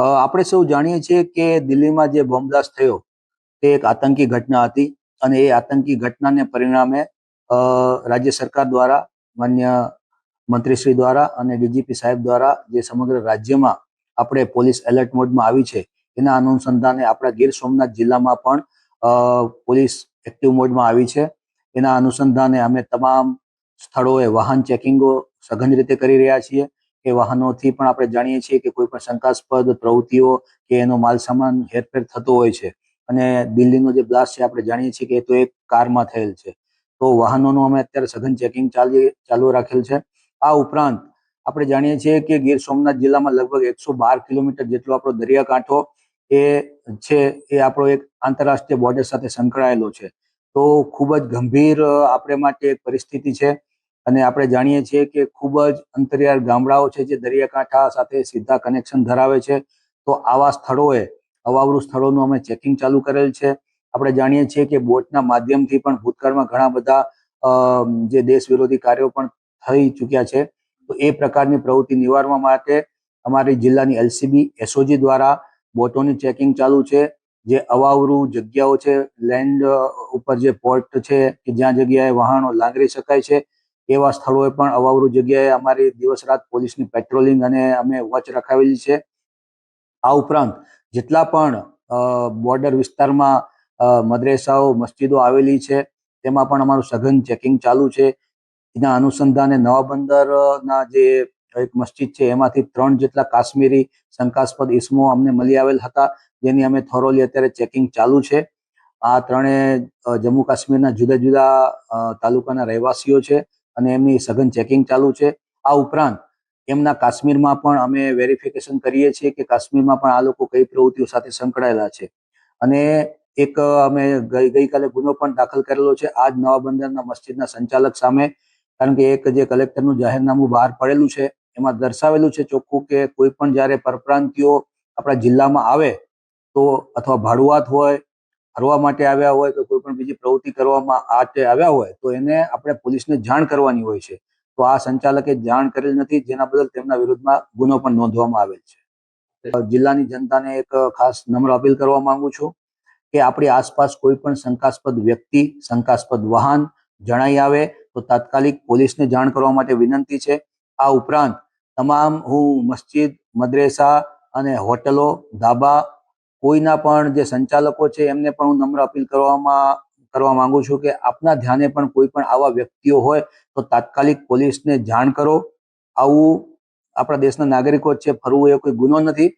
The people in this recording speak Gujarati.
આપણે સૌ જાણીએ છીએ કે દિલ્હીમાં જે બોમ્બબ્લાસ્ટ થયો તે એક આતંકી ઘટના હતી અને એ આતંકી ઘટનાને પરિણામે રાજ્ય સરકાર દ્વારા, માન્ય મંત્રીશ્રી દ્વારા અને ડીજીપી સાહેબ દ્વારા જે સમગ્ર રાજ્યમાં આપણે પોલીસ એલર્ટ મોડમાં આવી છે, એના અનુસંધાને આપણા ગીર સોમનાથ જિલ્લામાં પણ પોલીસ એક્ટિવ મોડમાં આવી છે. એના અનુસંધાને અમે તમામ સ્થળોએ વાહન ચેકિંગો સઘન રીતે કરી રહ્યા છીએ. એ વાહનોથી પણ આપણે જાણીએ છીએ કે કોઈ પણ શંકાસ્પદ પ્રવૃત્તિઓ કે એનો માલ સામાન હેરફેર થતો હોય છે. અને દિલ્હીનો જે બ્લાસ્ટ છે, આપણે જાણીએ છીએ કે એ તો એક કારમાં થયેલ છે. તો વાહનોનું અમે અત્યારે સઘન ચેકિંગ ચાલી, ચાલુ રાખેલ છે. આ ઉપરાંત આપણે જાણીએ છીએ કે ગીર સોમનાથ જિલ્લામાં લગભગ એકસો બાર કિલોમીટર જેટલો આપણો દરિયાકાંઠો એ છે, એ આપણો એક આંતરરાષ્ટ્રીય બોર્ડર સાથે સંકળાયેલો છે. તો ખૂબ જ ગંભીર આપણે માટે એક પરિસ્થિતિ છે. અને આપણે જાણીએ છીએ કે ખૂબ જ અંતરિયાળ ગામડાઓ છે જે દરિયાકાંઠા સાથે સીધા કનેક્શન ધરાવે છે. તો આવા સ્થળોએ, અવાવરું સ્થળોનું અમે ચેકિંગ ચાલુ કરેલ છે. આપણે જાણીએ છીએ કે બોટના માધ્યમથી પણ ભૂતકાળમાં ઘણા બધા જે દેશ વિરોધી કાર્યો પણ થઈ ચૂક્યા છે. તો એ પ્રકારની પ્રવૃત્તિ નિવારવા માટે અમારી જિલ્લાની એલસીબી, એસઓજી દ્વારા બોટોની ચેકિંગ ચાલુ છે. જે અવાવરું જગ્યાઓ છે લેન્ડ ઉપર જે પોર્ટ છે કે જ્યાં જગ્યાએ વાહનો લાંગરી શકાય છે એવા સ્થળોએ પણ અવાવરું જગ્યાએ અમારી દિવસ રાત પોલીસની પેટ્રોલિંગ અને અમે વોચ રખાવેલી છે. આ ઉપરાંત જેટલા પણ બોર્ડર વિસ્તારમાં મદ્રેસાઓ, મસ્જિદો આવેલી છે, તેમાં પણ અમારું સઘન ચેકિંગ ચાલુ છે. એના અનુસંધાને નવા બંદરના જે એક મસ્જિદ છે, એમાંથી ત્રણ જેટલા કાશ્મીરી શંકાસ્પદ ઇસમો અમને મળી આવેલ હતા, જેની અમે થોરોલી અત્યારે ચેકિંગ ચાલુ છે. આ ત્રણે જમ્મુ કાશ્મીરના જુદા જુદા તાલુકાના રહેવાસીઓ છે. અને એમની સઘન ચેકિંગ ચાલુ છે. આ ઉપરાંત એમના કાશ્મીરમાં પણ અમે વેરિફિકેશન કરીએ છીએ કે કાશ્મીરમાં પણ આ લોકો કઈ પ્રવૃત્તિઓ સાથે સંકળાયેલા છે. અને એક, અમે ગઈ, ગઈકાલે ગુનો પણ દાખલ કરેલો છે. આજ નવા બંદરના મસ્જિદના સંચાલક સામે, કારણ કે એક જે કલેક્ટરનું જાહેરનામું બહાર પડેલું છે, એમાં દર્શાવેલું છે ચોખ્ખું કે કોઈ પણ જ્યારે પરપ્રાંતિઓ આપણા જિલ્લામાં આવે તો, અથવા ભાડુઆત હોય ફરવા માટે આવ્યા હોય કે કોઈ પણ બીજી પ્રવૃત્તિ કરવામાં આટે આવ્યા હોય, તો એને આપણે પોલીસને જાણ કરવાની હોય છે. તો આ સંચાલકે જાણ કરેલ નથી, જેના બદલ તેમના વિરુદ્ધમાં ગુનો પણ નોંધવામાં આવેલ છે. જિલ્લાની જનતાને એક ખાસ નમ્ર અપીલ કરવા માંગુ છું કે આપણી આસપાસ કોઈ પણ શંકાસ્પદ વ્યક્તિ, શંકાસ્પદ વાહન જણાઈ આવે, તો તાત્કાલિક પોલીસને જાણ કરવા માટે વિનંતી છે. આ ઉપરાંત, તમામ હું મસ્જિદ, મદ્રેસા અને હોટલો, ધાબા કોઈના પણ જે સંચાલકો છે, એમને પણ હું નમ્ર અપીલ કરવામાં, કરવા માંગુ છું કે આપના ધ્યાને પણ કોઈ પણ આવા વ્યક્તિઓ હોય તો તાત્કાલિક પોલીસને જાણ કરો. આવું આપણા દેશના નાગરિકો છે, ફરવું એ કોઈ ગુનો નથી.